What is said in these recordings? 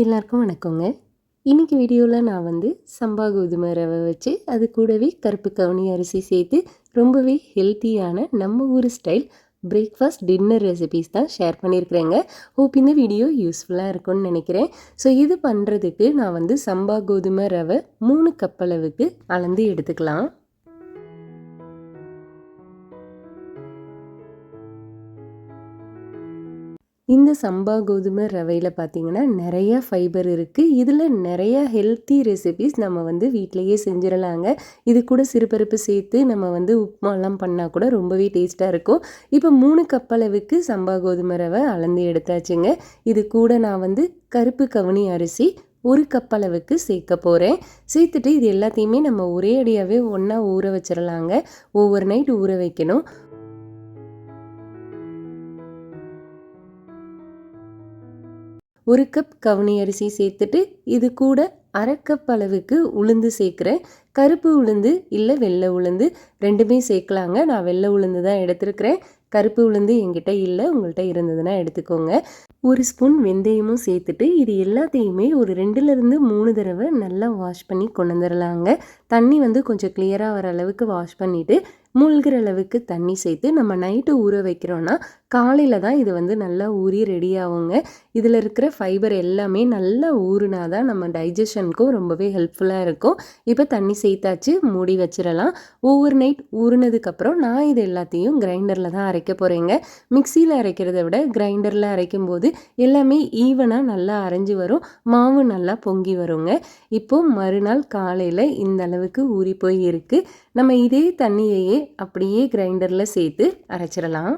எல்லாருக்கும் வணக்கங்க. இன்னைக்கு வீடியோவில் நான் வந்து சம்பா கோதுமை ரவை வச்சு அது கூடவே கருப்பு கவுனி அரிசி சேர்த்து ரொம்பவே ஹெல்த்தியான நம்ம ஊர் ஸ்டைல் பிரேக்ஃபாஸ்ட் டின்னர் ரெசிபீஸ் தான் ஷேர் பண்ணியிருக்கிறேங்க. ஹோப் இந்த வீடியோ யூஸ்ஃபுல்லாக இருக்கும்னு நினைக்கிறேன். ஸோ இது பண்ணுறதுக்கு நான் வந்து சம்பா கோதுமை ரவை மூணு கப் அளவுக்கு அளந்து எடுத்துக்கலாம். இந்த சம்பா கோதுமை ரவையில் பார்த்தீங்கன்னா நிறைய ஃபைபர் இருக்குது இதில் நிறைய ஹெல்த்தி ரெசிபிஸ் நம்ம வந்து வீட்டிலையே செஞ்சிடலாங்க இது கூட சிறுபருப்பு சேர்த்து நம்ம வந்து உப்புமாலாம் பண்ணால் கூட ரொம்பவே டேஸ்ட்டாக இருக்கும். இப்போ மூணு கப் அளவுக்கு சம்பா கோதுமை ரவை அளந்து எடுத்தாச்சுங்க. இது கூட நான் வந்து கருப்பு கவுனி அரிசி ஒரு கப் அளவுக்கு சேர்க்க போகிறேன் சேர்த்துட்டு இது எல்லாத்தையுமே நம்ம ஒரே அடியாகவே ஒன்றா ஊற வச்சிடலாங்க ஒவ்வொரு நைட் ஊற வைக்கணும். ஒரு கப் கவுனி அரிசி சேர்த்துட்டு இது கூட அரை கப் அளவுக்கு உளுந்து சேர்க்குறேன். கருப்பு உளுந்து இல்லை வெள்ளை உளுந்து ரெண்டுமே சேர்க்கலாங்க. நான் வெள்ளை உளுந்து தான் எடுத்துருக்கிறேன். கருப்பு உளுந்து எங்கிட்ட இல்லை உங்கள்கிட்ட இருந்ததுன்னா எடுத்துக்கோங்க. ஒரு ஸ்பூன் வெந்தயமும் சேர்த்துட்டு இது எல்லாத்தையுமே ஒரு ரெண்டுலேருந்து மூணு தடவை நல்லா வாஷ் பண்ணி கொண்டு வந்துடலாங்க தண்ணி வந்து கொஞ்சம் கிளியராக வர அளவுக்கு வாஷ் பண்ணிவிட்டு மூழ்கிற அளவுக்கு தண்ணி சேர்த்து நம்ம நைட்டு ஊற வைக்கிறோன்னா காலையில் தான் இது வந்து நல்லா ஊறி ரெடி ஆகுங்க. இதில் இருக்கிற ஃபைபர் எல்லாமே நல்லா ஊறுனா தான் நம்ம டைஜஷனுக்கும் ரொம்பவே ஹெல்ப்ஃபுல்லாக இருக்கும். இப்போ தண்ணி சேர்த்தாச்சு மூடி வச்சிடலாம். ஒவ்வொரு நைட் ஊறினதுக்கப்புறம் நான் இது எல்லாத்தையும் கிரைண்டரில் தான் அரைக்க போகிறேங்க மிக்சியில் அரைக்கிறத விட கிரைண்டரில் அரைக்கும் போது எல்லாமே ஈவனாக நல்லா அரைஞ்சி வரும் மாவு நல்லா பொங்கி வருங்க. இப்போது மறுநாள் காலையில் இந்த அளவுக்கு ஊறி போய் இருக்குது நம்ம இதே தண்ணியையே அப்படியே கிரைண்டரில் சேர்த்து அரைச்சிடலாம்.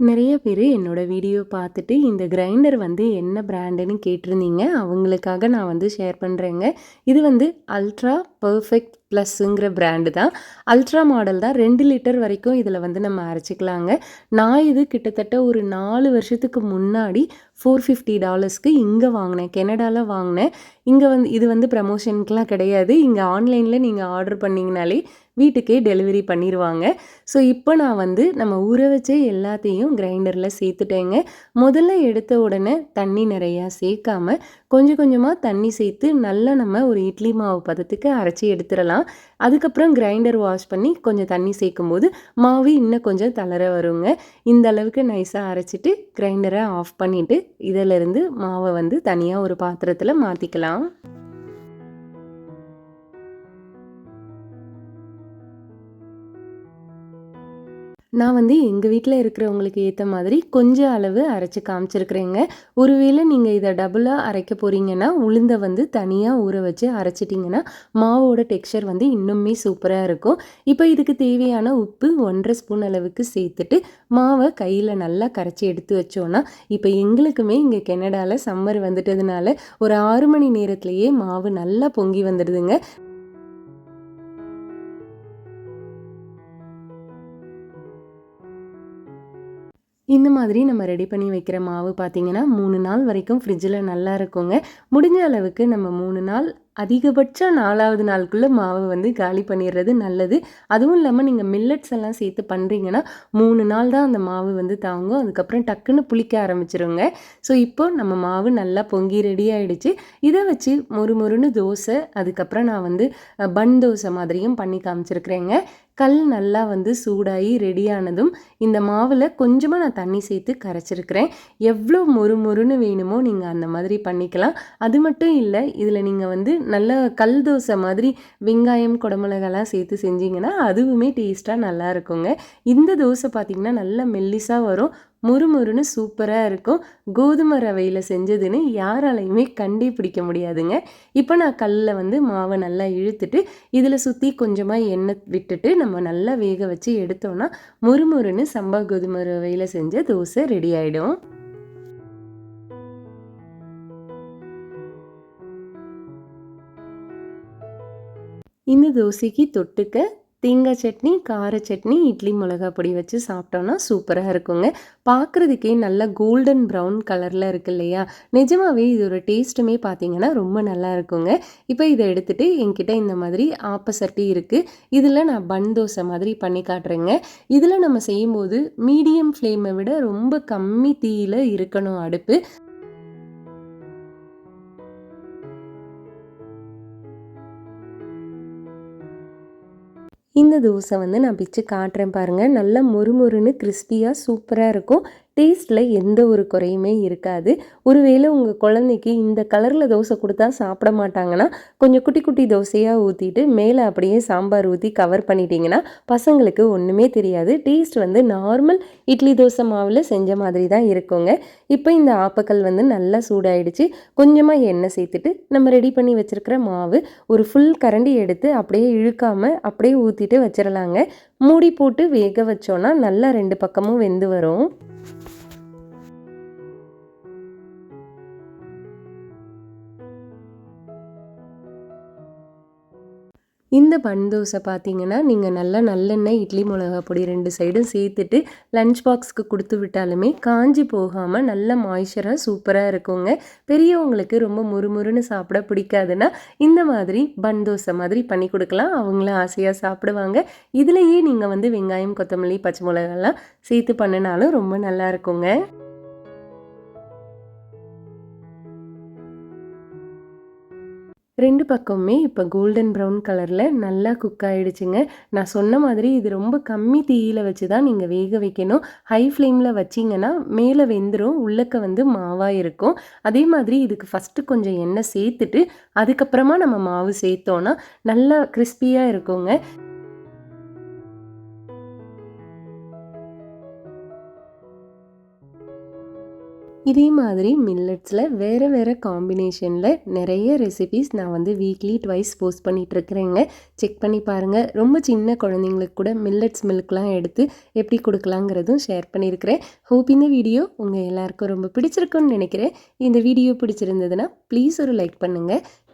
நிறைய பேர் என்னோடய வீடியோ பார்த்துட்டு இந்த கிரைண்டர் வந்து என்ன பிராண்டுன்னு கேட்டிருந்தீங்க அவங்களுக்காக நான் வந்து ஷேர் பண்ணுறேங்க இது வந்து அல்ட்ரா பர்ஃபெக்ட் ப்ளஸ்ஸுங்கிற பிராண்டு தான். அல்ட்ரா மாடல் தான். ரெண்டு லிட்டர் வரைக்கும் இதில் வந்து நம்ம அரைச்சிக்கலாங்க. நான் இது கிட்டத்தட்ட ஒரு நாலு வருஷத்துக்கு முன்னாடி ஃபோர் ஃபிஃப்டி டாலர்ஸ்க்கு இங்கே வாங்கினேன். கெனடாவில் வாங்கினேன். இங்கே வந்து இது வந்து ப்ரமோஷனுக்குலாம் கிடையாது. இங்கே ஆன்லைனில் நீங்கள் ஆர்டர் பண்ணிங்கனாலே வீட்டுக்கே டெலிவரி பண்ணிடுவாங்க ஸோ இப்போ நான் வந்து நம்ம ஊற வச்ச எல்லாத்தையும் கிரைண்டரில் சேர்த்துட்டேங்க. முதல்ல எடுத்த உடனே தண்ணி நிறையா சேர்க்காம கொஞ்சம் கொஞ்சமாக தண்ணி சேர்த்து நல்லா நம்ம ஒரு இட்லி மாவு பதத்துக்கு அரைச்சி எடுத்துடலாம். அதுக்கப்புறம் கிரைண்டர் வாஷ் பண்ணி கொஞ்சம் தண்ணி சேர்க்கும் போது மாவு இன்னும் கொஞ்சம் தளர வருங்க. இந்த அளவுக்கு நைஸாக அரைச்சிட்டு கிரைண்டரை ஆஃப் பண்ணிவிட்டு இதிலிருந்து மாவை வந்து தனியாக ஒரு பாத்திரத்தில் மாற்றிக்கலாம் நான் வந்து எங்கள் வீட்டில் இருக்கிறவங்களுக்கு ஏற்ற மாதிரி கொஞ்சம் அளவு அரைச்சி காமிச்சிருக்கிறேங்க. ஒருவேளை நீங்கள் இதை டபுளாக அரைக்க போகிறீங்கன்னா உளுந்தை வந்து தனியாக ஊற வச்சு அரைச்சிட்டிங்கன்னா மாவோட டெக்ஸ்சர் வந்து இன்னுமே சூப்பராக இருக்கும். இப்போ இதுக்கு தேவையான உப்பு ஒன்றரை ஸ்பூன் அளவுக்கு சேர்த்துட்டு மாவை கையில் நல்லா கரைச்சி எடுத்து வச்சோன்னா இப்போ எங்களுக்குமே இங்கே கெனடாவில் சம்மர் வந்துட்டதுனால ஒரு ஆறு மணி நேரத்துலேயே மாவு நல்லா பொங்கி வந்துடுதுங்க. இந்த மாதிரி நம்ம ரெடி பண்ணி வைக்கிற மாவு பார்த்திங்கன்னா மூணு நாள் வரைக்கும் ஃப்ரிட்ஜில் நல்லா இருக்குங்க. முடிஞ்ச அளவுக்கு நம்ம மூணு நாள் அதிகபட்சம் நாலாவது நாளுக்குள்ளே மாவை வந்து காலி பண்ணிடுறது நல்லது. அதுவும் இல்லாமல் நீங்கள் மில்லட்ஸ் எல்லாம் சேர்த்து பண்ணுறீங்கன்னா மூணு நாள் தான் அந்த மாவு வந்து தாங்கும். அதுக்கப்புறம் டக்குன்னு புளிக்க ஆரம்பிச்சிருங்க. ஸோ இப்போ நம்ம மாவு நல்லா பொங்கி ரெடி ஆகிடுச்சு இதை வச்சு மொறு மொறுன்னு தோசை அதுக்கப்புறம் நான் வந்து பன் தோசை மாதிரியும் பண்ணி காமிச்சிருக்கிறேங்க. கல் நல்லா வந்து சூடாகி ரெடியானதும் இந்த மாவில் கொஞ்சமாக நான் தண்ணி சேர்த்து கரைச்சிருக்கிறேன். எவ்வளோ மொறு மொறுன்னு வேணுமோ நீங்கள் அந்த மாதிரி பண்ணிக்கலாம். அது மட்டும் இல்லை இதில் நீங்கள் வந்து நல்ல கல் தோசை மாதிரி வெங்காயம் குடமிளகெல்லாம் சேர்த்து செஞ்சிங்கன்னா அதுவுமே டேஸ்ட்டாக நல்லா இருக்குங்க. இந்த தோசை பார்த்திங்கன்னா நல்லா மெல்லிஸாக வரும். முறுமுறுன்னு சூப்பராக இருக்கும். கோதுமை ரவையில் செஞ்சதுன்னு யாராலையுமே கண்டே பிடிக்க முடியாதுங்க. இப்போ நான் கல்லில் வந்து மாவை நல்லா இழுத்துட்டு இதில் சுற்றி கொஞ்சமாக எண்ணெய் விட்டுட்டு நம்ம நல்லா வேக வச்சு எடுத்தோன்னா முறுமுறுன்னு சம்பா கோதுமை ரவையில் செஞ்ச தோசை ரெடி ஆகிடும் இந்த தோசைக்கு தொட்டுக்க தேங்காய் சட்னி கார சட்னி இட்லி மிளகா பொடி வச்சு சாப்பிட்டோன்னா சூப்பராக இருக்குங்க. பார்க்குறதுக்கே நல்ல கோல்டன் ப்ரௌன் கலரில் இருக்கு இல்லையா? நிஜமாகவே இதோட டேஸ்ட்டுமே பார்த்தீங்கன்னா ரொம்ப நல்லா இருக்குங்க. இப்போ இதை எடுத்துகிட்டு என்கிட்ட இந்த மாதிரி ஆப்பசட்டி இருக்குது இதில் நான் பன் தோசை மாதிரி பண்ணி காட்டுறேங்க. இதில் நம்ம செய்யும்போது மீடியம் ஃப்ளேமை விட ரொம்ப கம்மி தீயில் இருக்கணும் அடுப்பு. இந்த தோசை வந்து நான் பிச்சு காட்டுறேன் பாருங்கள் நல்லா மொறுமொறுன்னு கிறிஸ்பியாக சூப்பராக இருக்கும். டேஸ்ட்டில் எந்த ஒரு குறையுமே இருக்காது. ஒருவேளை உங்கள் குழந்தைக்கு இந்த கலரில் தோசை கொடுத்தா சாப்பிட மாட்டாங்கன்னா கொஞ்சம் குட்டி குட்டி தோசையாக ஊற்றிட்டு மேலே அப்படியே சாம்பார் ஊற்றி கவர் பண்ணிட்டீங்கன்னா பசங்களுக்கு ஒன்றுமே தெரியாது. டேஸ்ட் வந்து நார்மல் இட்லி தோசை மாவில் செஞ்ச மாதிரி தான் இருக்குங்க. இப்போ இந்த ஆப்பக்கல் வந்து நல்லா சூடாயிடுச்சு. கொஞ்சமாக எண்ணெய் சேர்த்துட்டு நம்ம ரெடி பண்ணி வச்சுருக்கிற மாவு ஒரு ஃபுல் கரண்டி எடுத்து அப்படியே இழுக்காமல் அப்படியே ஊற்றிட்டு வச்சிடலாங்க மூடி போட்டு வேக வச்சோன்னா நல்லா ரெண்டு பக்கமும் வெந்து வரும். இந்த பன் தோசை பார்த்தீங்கன்னா நீங்கள் நல்லா நல்லெண்ணெய் இட்லி மிளகா பொடி ரெண்டு சைடும் சேர்த்துட்டு லஞ்ச் பாக்ஸ்க்கு கொடுத்து விட்டாலுமே காஞ்சி போகாமல் நல்ல மாய்ச்சராக சூப்பராக இருக்குங்க. பெரியவங்களுக்கு ரொம்ப முறுமுறுன்னு சாப்பிட பிடிக்காதுன்னா இந்த மாதிரி பன் தோசை மாதிரி பண்ணி கொடுக்கலாம். அவங்களும் ஆசையாக சாப்பிடுவாங்க. இதுலேயே நீங்கள் வந்து வெங்காயம் கொத்தமல்லி பச்சை மிளகாலாம் சேர்த்து பண்ணினாலும் ரொம்ப நல்லா இருக்குங்க. ரெண்டு பக்கமுமே இப்போ கோல்டன் ப்ரௌன் கலரில் நல்லா குக் ஆகிடுச்சுங்க நான் சொன்ன மாதிரி இது ரொம்ப கம்மி தீயில் வச்சு தான் நீங்கள் வேக வைக்கணும். ஹை ஃப்ளேமில் வச்சிங்கன்னா மேலே வெந்துடும் உள்ளக்க வந்து மாவாக இருக்கும். அதே மாதிரி இதுக்கு ஃபஸ்ட்டு கொஞ்சம் எண்ணெய் சேர்த்துட்டு அதுக்கப்புறமா நம்ம மாவு சேர்த்தோன்னா நல்லா கிறிஸ்பியாக இருக்குங்க. இதே மாதிரி மில்லட்ஸில் வேறு வேறு காம்பினேஷனில் நிறைய ரெசிபிஸ் நான் வந்து வீக்லி ட்வைஸ் போஸ்ட் பண்ணிகிட்ருக்குறேங்க செக் பண்ணி பாருங்கள் ரொம்ப சின்ன குழந்தைங்களுக்கு கூட மில்லட்ஸ் மில்க்லாம் எடுத்து எப்படி கொடுக்கலாங்கிறதும் ஷேர் பண்ணியிருக்கிறேன் ஹோப் இந்த வீடியோ உங்கள் எல்லாருக்கும் ரொம்ப பிடிச்சிருக்குன்னு நினைக்கிறேன். இந்த வீடியோ பிடிச்சிருந்ததுன்னா ப்ளீஸ் ஒரு லைக் பண்ணுங்கள்